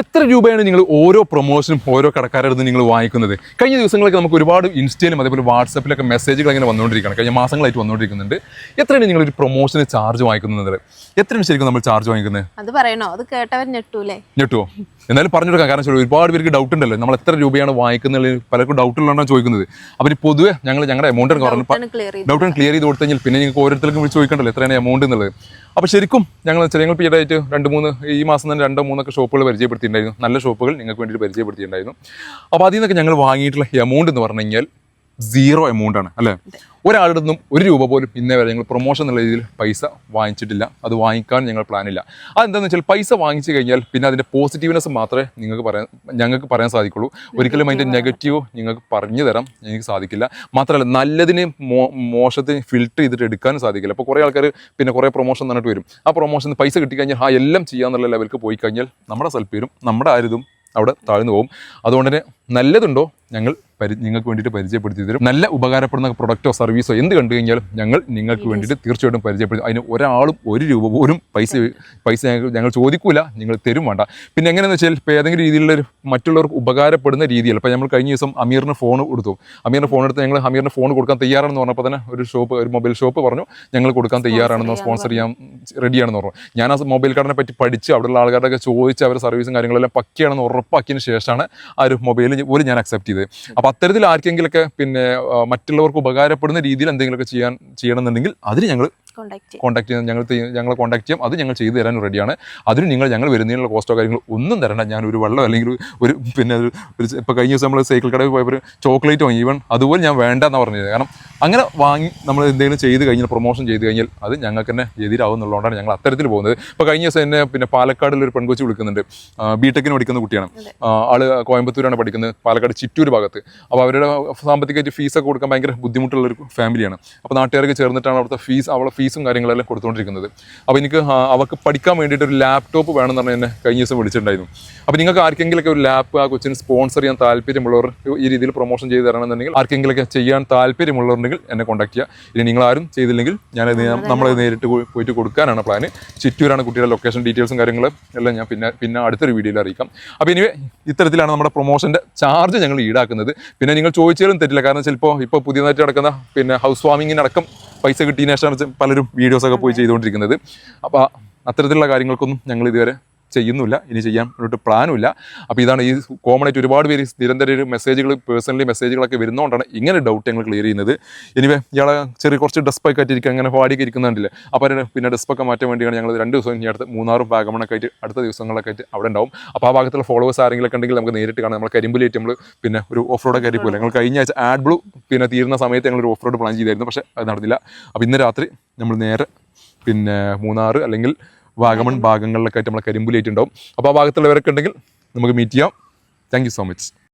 എത്ര രൂപയാണ് നിങ്ങൾ ഓരോ പ്രൊമോഷനും ഓരോ കടക്കാരുടെ അടുത്ത് നിങ്ങൾ വാങ്ങിക്കുന്നത്? കഴിഞ്ഞ ദിവസങ്ങളൊക്കെ നമുക്ക് ഒരുപാട് ഇൻസ്റ്റയിലും അതേപോലെ വാട്സപ്പിലൊക്കെ മെസ്സേജുകൾ അങ്ങനെ വന്നുകൊണ്ടിരിക്കുകയാണ് കഴിഞ്ഞ മാസങ്ങളായിട്ട് വന്നുകൊണ്ടിരിക്കുന്നുണ്ട് എത്രയാണ് നിങ്ങൾ ഒരു പ്രൊമോഷന് ചാർജ് വാങ്ങിക്കുന്നത് എത്രയാണ് ശരിക്കും നമ്മൾ ചാർജ് വാങ്ങിക്കുന്നത്? അത് പറയണോ? അത് കേട്ടവർ ഞെട്ടൂലേ? ഞെട്ടുവോ? എന്നാലും പറഞ്ഞു കൊടുക്കാം. കാരണം ഒരുപാട് പേർക്ക് ഡൗട്ട് ഉണ്ടല്ലോ. നമ്മൾ എത്ര രൂപയാണ് വാങ്ങിക്കുന്നത് പലർക്കും ഡൗട്ട് ഉള്ളതാണ് ചോദിക്കുന്നത്. അപ്പോൾ പൊതുവെ ഞങ്ങൾ ഞങ്ങളുടെ എമൗണ്ട് പറഞ്ഞു ഡൗട്ട് ക്ലിയർ ചെയ്ത് കൊടുത്തു കഴിഞ്ഞാൽ പിന്നെ നിങ്ങൾക്ക് ഓരോരുത്തർക്കും വിളിച്ച് ചോദിക്കണ്ടല്ലോ എത്രയാണ് എമൗണ്ട് എന്നുള്ളത്. അപ്പോൾ ശരിക്കും ഞങ്ങൾ ചെറിയ ഈയിടെയായിട്ട് രണ്ട് മൂന്ന് ഈ മാസം തന്നെ രണ്ടോ മൂന്നൊക്കെ ഷോപ്പുകൾ പരിചയപ്പെടുത്തിയിട്ടുണ്ടായിരുന്നു. നല്ല ഷോപ്പുകൾ നിങ്ങൾക്ക് വേണ്ടിയിട്ട് പരിചയപ്പെടുത്തിയിട്ടുണ്ടായിരുന്നു. അപ്പോൾ അതിൽ നിന്നൊക്കെ ഞങ്ങൾ വാങ്ങിയിട്ടുള്ള എമൗണ്ട് എന്ന് പറഞ്ഞു കഴിഞ്ഞാൽ സീറോ എമൗണ്ട് ആണ് അല്ലേ? ഒരാളുടെ നിന്നും ഒരു രൂപ പോലും പിന്നെ വരെ ഞങ്ങൾ പ്രൊമോഷൻ എന്നുള്ള രീതിയിൽ പൈസ വാങ്ങിച്ചിട്ടില്ല. അത് വാങ്ങിക്കാൻ ഞങ്ങൾ പ്ലാനില്ല അതെന്താണെന്ന് വെച്ചാൽ പൈസ വാങ്ങിച്ചു കഴിഞ്ഞാൽ പിന്നെ അതിന്റെ പോസിറ്റീവ്നെസ് മാത്രമേ നിങ്ങൾക്ക് പറയാൻ ഞങ്ങൾക്ക് പറയാൻ സാധിക്കുള്ളൂ. ഒരിക്കലും അതിന്റെ നെഗറ്റീവ് നിങ്ങൾക്ക് പറഞ്ഞു തരാൻ എനിക്ക് സാധിക്കില്ല. മാത്രമല്ല നല്ലതിനെ മോ മോശത്തിന് ഫിൽട്ടർ ചെയ്തിട്ട് എടുക്കാനും സാധിക്കില്ല. അപ്പോൾ കുറേ ആൾക്കാർ പിന്നെ കുറേ പ്രൊമോഷൻ തന്നിട്ട് വരും. ആ പ്രൊമോഷൻ പൈസ കിട്ടിക്കഴിഞ്ഞാൽ ആ എല്ലാം ചെയ്യാമെന്നുള്ള ലെവലിൽ പോയി കഴിഞ്ഞാൽ നമ്മുടെ സൽപ്പേരും നമ്മുടെ ആരുതും അവിടെ താഴ്ന്നു പോകും. അതുകൊണ്ട് തന്നെ നല്ലതുണ്ടോ? ഞങ്ങൾ നിങ്ങൾക്ക് വേണ്ടിയിട്ട് പരിചയപ്പെടുത്തി തരും. നല്ല ഉപകാരപ്പെടുന്ന പ്രൊഡക്റ്റോ സർവീസോ എന്ത് കണ്ടു കഴിഞ്ഞാലും ഞങ്ങൾ നിങ്ങൾക്ക് വേണ്ടിയിട്ട് തീർച്ചയായിട്ടും പരിചയപ്പെടുത്തും. അതിന് ഒരാളും ഒരു രൂപ പോലും പൈസ പൈസ ഞങ്ങൾ ചോദിക്കൂല. നിങ്ങൾ തരും വേണ്ട. പിന്നെ എങ്ങനെയാണെന്ന് വെച്ചാൽ ഇപ്പോൾ ഏതെങ്കിലും രീതിയിലുള്ള ഒരു മറ്റുള്ളവർക്ക് ഉപകാരപ്പെടുന്ന രീതിയിൽ ഇപ്പോൾ നമ്മൾ കഴിഞ്ഞ ദിവസം അമീറിന് ഫോൺ കൊടുത്തു. അമീറിന് ഫോൺ എടുത്ത് ഞങ്ങൾ അമീറിന് ഫോൺ കൊടുക്കാൻ തയ്യാറാണെന്ന് പറഞ്ഞപ്പോൾ തന്നെ ഒരു ഷോപ്പ് ഒരു മൊബൈൽ ഷോപ്പ് പറഞ്ഞു ഞങ്ങൾ കൊടുക്കാൻ തയ്യാറാണെന്ന് സ്പോൺസർ ചെയ്യാൻ റെഡിയാണെന്ന് പറഞ്ഞു. ഞാൻ ആ മൊബൈൽ കാർഡിനെ പറ്റി പഠിച്ച് അവിടെയുള്ള ആൾക്കാരൊക്കെ ചോദിച്ച് അവരുടെ സർവീസും കാര്യങ്ങളെല്ലാം പക്കിയാണെന്ന് ഉറപ്പാക്കിയതിന് ശേഷമാണ് ആ ഒരു മൊബൈൽ പോലും ഞാൻ അക്സെപ്റ്റ് ചെയ്തത്. അപ്പോൾ അത്തരത്തിൽ ആർക്കെങ്കിലൊക്കെ പിന്നെ മറ്റുള്ളവർക്ക് ഉപകാരപ്പെടുന്ന രീതിയിൽ എന്തെങ്കിലുമൊക്കെ ചെയ്യാൻ ചെയ്യണമെന്നുണ്ടെങ്കിൽ അതിന് ഞങ്ങൾ കോൺടാക്ട് ചെയ്യാൻ ഞങ്ങൾ ഞങ്ങളെ കോൺടാക്ട് ചെയ്യാം. അത് ഞങ്ങൾ ചെയ്തു തരാൻ റെഡിയാണ് അതിന് നിങ്ങൾ ഞങ്ങൾ വരുന്നതിനുള്ള കോസ്റ്റോ കാര്യങ്ങൾ ഒന്നും തരണ്ട. ഞാൻ ഒരു വെള്ളം അല്ലെങ്കിൽ ഒരു- പിന്നെ ഒരു ഇപ്പോൾ കഴിഞ്ഞ ദിവസം നമ്മൾ സൈക്കിൾ കടയിൽ പോയപ്പോൾ ചോക്ലേറ്റ് വാങ്ങി. ഈവൻ അതുപോലെ ഞാൻ വേണ്ട എന്നാണ് പറഞ്ഞത് കാരണം അങ്ങനെ വാങ്ങി നമ്മൾ എന്തെങ്കിലും ചെയ്ത് കഴിഞ്ഞാൽ പ്രൊമോഷൻ ചെയ്ത് കഴിഞ്ഞാൽ അത് ഞങ്ങൾക്ക് തന്നെ എതിരാവും എന്നുള്ളതുകൊണ്ടാണ് ഞങ്ങൾ അത്തരത്തിൽ പോകുന്നത്. ഇപ്പോൾ കഴിഞ്ഞ ദിവസം എന്നെ പിന്നെ പാലക്കാടിൽ ഒരു പെൺകൊച്ചി വിളിക്കുന്നുണ്ട്. ബി ടെക്കിന് പഠിക്കുന്ന കുട്ടിയാണ്. ആൾ കോയമ്പത്തൂരാണ് പഠിക്കുന്നത് പാലക്കാട് ചിറ്റൂർ ഭാഗത്ത്. അപ്പോൾ അവരുടെ സാമ്പത്തികമായിട്ട് ഫീസൊക്കെ കൊടുക്കാൻ ഭയങ്കര ബുദ്ധിമുട്ടുള്ള ഒരു ഫാമിലിയാണ് അപ്പോൾ നാട്ടുകാർക്ക് ചേർന്നിട്ടാണ് അവിടുത്തെ ഫീസ് അവളെ ഫീസും കാര്യങ്ങളെല്ലാം കൊടുത്തുകൊണ്ടിരിക്കുന്നത്. അപ്പോൾ എനിക്ക് അവൾക്ക് പഠിക്കാൻ വേണ്ടിയിട്ട് ഒരു ലാപ്ടോപ്പ് വേണമെന്ന് പറഞ്ഞാൽ എന്നെ കഴിഞ്ഞ ദിവസം വിളിച്ചിട്ടുണ്ടായിരുന്നു. അപ്പോൾ നിങ്ങൾക്ക് ആർക്കെങ്കിലൊക്കെ ഒരു ലാപ്പ് ആ കൊച്ചിന് സ്പോൺസർ ചെയ്യാൻ താല്പര്യമുള്ളവർ ഈ രീതിയിൽ പ്രൊമോഷൻ ചെയ്ത് തരണമെന്നുണ്ടെങ്കിൽ ആർക്കെങ്കിലൊക്കെ ചെയ്യാൻ താല്പര്യമുള്ളവരുണ്ടെങ്കിൽ എന്നെ കോൺടാക്ട് ചെയ്യുക ഇനി നിങ്ങളാരും ചെയ്തില്ലെങ്കിൽ ഞാൻ നമ്മളത് നേരിട്ട് പോയിട്ട് കൊടുക്കാനാണ് പ്ലാന് ചിറ്റൂരാണ് കുട്ടിയുടെ ലൊക്കേഷൻ ഡീറ്റെയിൽസും കാര്യങ്ങളും എല്ലാം ഞാൻ പിന്നെ പിന്നെ അടുത്തൊരു വീഡിയോയിൽ അറിയിക്കാം. അപ്പോൾ ഇനി ഇത്തരത്തിലാണ് നമ്മുടെ പ്രൊമോഷന്റെ ചാർജ് ഞങ്ങൾ ഈടാക്കുന്നത്. പിന്നെ നിങ്ങൾ ചോദിച്ചാലും തെറ്റില്ല. കാരണം ചിലപ്പോൾ ഇപ്പോൾ പുതിയതായിട്ട് നടക്കുന്ന പിന്നെ ഹൗസ് വാമിങ്ങിനടക്കം പൈസ കിട്ടിയതിനു ശേഷമാണ് പലരും വീഡിയോസൊക്കെ പോയി ചെയ്തുകൊണ്ടിരിക്കുന്നത്. അപ്പോൾ അത്തരത്തിലുള്ള കാര്യങ്ങൾക്കൊന്നും ഞങ്ങൾ ഇതുവരെ ചെയ്യുന്നില്ല ഇനി ചെയ്യാൻ ഒരു പ്ലാനും ഇല്ല അപ്പോൾ ഇതാണ് ഈ കോമൺ ആയിട്ട് ഒരുപാട് പേര് നിരന്തരം ഒരു മെസ്സേജുകൾ പേഴ്സണലി മെസ്സേജുകളൊക്കെ വരുന്നതുകൊണ്ടാണ് ഇങ്ങനെ ഡൗട്ട് ഞങ്ങൾ ക്ലിയർ ചെയ്യുന്നത്. എനിവേ ഇയാളെ ചെറിയ കുറച്ച് ഡെസ്പൊക്കെ ആയിട്ടിരിക്കുക അങ്ങനെ പാടിയൊക്കെ ഇരിക്കുന്നുണ്ടല്ലേ? അപ്പോൾ അതിന് പിന്നെ ഡെസ്പൊക്കെ മാറ്റാൻ വേണ്ടിയാണ് ഞങ്ങൾ രണ്ട് ദിവസം ഇനി അടുത്ത് മൂന്നാറും വാഗമണൊക്കെ ആയിട്ട് അടുത്ത ദിവസങ്ങളൊക്കെ ആയിട്ട് അവിടെ ഉണ്ടാവും. അപ്പോൾ ആ ഭാഗത്തുള്ള ഫോളോവേഴ്സ് ആരെങ്കിലും ഉണ്ടെങ്കിൽ നമുക്ക് നേരിട്ട് കാണാം. നമ്മൾ കരിമ്പുലേറ്റ് നമ്മൾ പിന്നെ ഒരു ഓഫ് റോഡ് കയറി പോലെ ഞങ്ങൾ കഴിഞ്ഞ ആഴ്ച ആഡ് ബ്ലൂ പിന്നെ തീരുന്ന സമയത്ത് ഞങ്ങൾ ഒരു ഓഫ് റോഡ് പ്ലാൻ ചെയ്തായിരുന്നു. പക്ഷേ അത് നടന്നില്ല. അപ്പോൾ ഇന്ന് രാത്രി നമ്മൾ നേരെ പിന്നെ മൂന്നാറ് അല്ലെങ്കിൽ വാഗമൺ ഭാഗങ്ങളിലൊക്കെ ആയിട്ട് നമ്മളെ കരിമ്പുലേറ്റ് ഉണ്ടാവും അപ്പോൾ ആ ഭാഗത്തുള്ളവരൊക്കെ ഉണ്ടെങ്കിൽ നമുക്ക് മീറ്റ് ചെയ്യാം. Thank you so much